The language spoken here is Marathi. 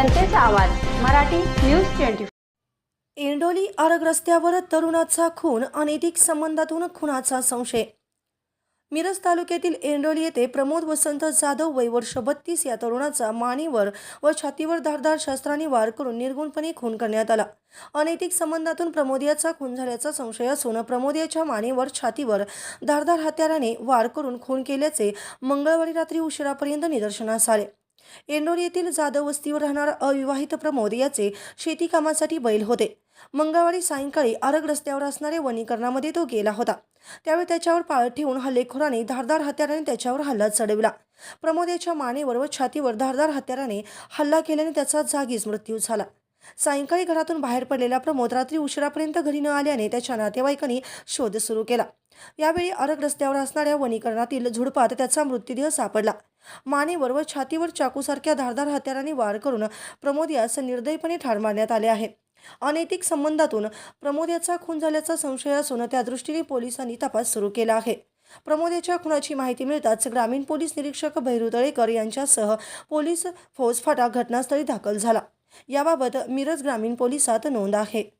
आवाज मराठी न्यूज ट्वेंटी एंडोली आरग रस्त्यावर तरुणाचा खून अनैतिक संबंधातून खुनाचा संशय. मिरज तालुक्यातील एंडोली येथे प्रमोद वसंत जाधव वय वर्ष बत्तीस या तरुणाचा मानेवर व छातीवर धारदार शस्त्राने वार करून निर्गुणपणे खून करण्यात आला. अनैतिक संबंधातून प्रमोद याचा खून झाल्याचा संशय असून प्रमोद याच्या मानेवर छातीवर धारदार हत्याराने वार करून खून केल्याचे मंगळवारी रात्री उशिरापर्यंत निदर्शनास आले. एंडोली येथील जाधव वस्तीवर राहणार अविवाहित प्रमोद याचे शेती कामासाठी बैल होते. मंगळवारी सायंकाळी आरग रस्त्यावर असणाऱ्या वनीकरणामध्ये तो गेला होता. त्यावेळी त्याच्यावर पाळत ठेवून हल्लेखोराने धारदार हत्याराने त्याच्यावर हल्ला चढविला. प्रमोद याच्या मानेवर व छातीवर धारदार हत्याराने हल्ला केल्याने त्याचा जागीच मृत्यू झाला. सायंकाळी घरातून बाहेर पडलेला प्रमोद रात्री उशिरापर्यंत घरी न आल्याने त्याच्या नातेवाईकांनी शोध सुरू केला. यावेळी आरग रस्त्यावर असणाऱ्या वनीकरणातील झुडपात त्याचा मृतदेह सापडला. मानेवर व छातीवर चाकूसारख्या धारदार हत्याराने वार करून प्रमोद यास निर्दयीपणे ठार मारण्यात आले आहे. अनैतिक संबंधातून प्रमोद याचा खून झाल्याचा संशय असून त्या दृष्टीने पोलिसांनी तपास सुरू केला आहे. प्रमोद याच्या खुनाची माहिती मिळताच ग्रामीण पोलीस निरीक्षक भैरू तळेकर यांच्यासह पोलीस फौजफाटा घटनास्थळी दाखल झाला. याबाबत मिरज ग्रामीण पोलिसात नोंद आहे.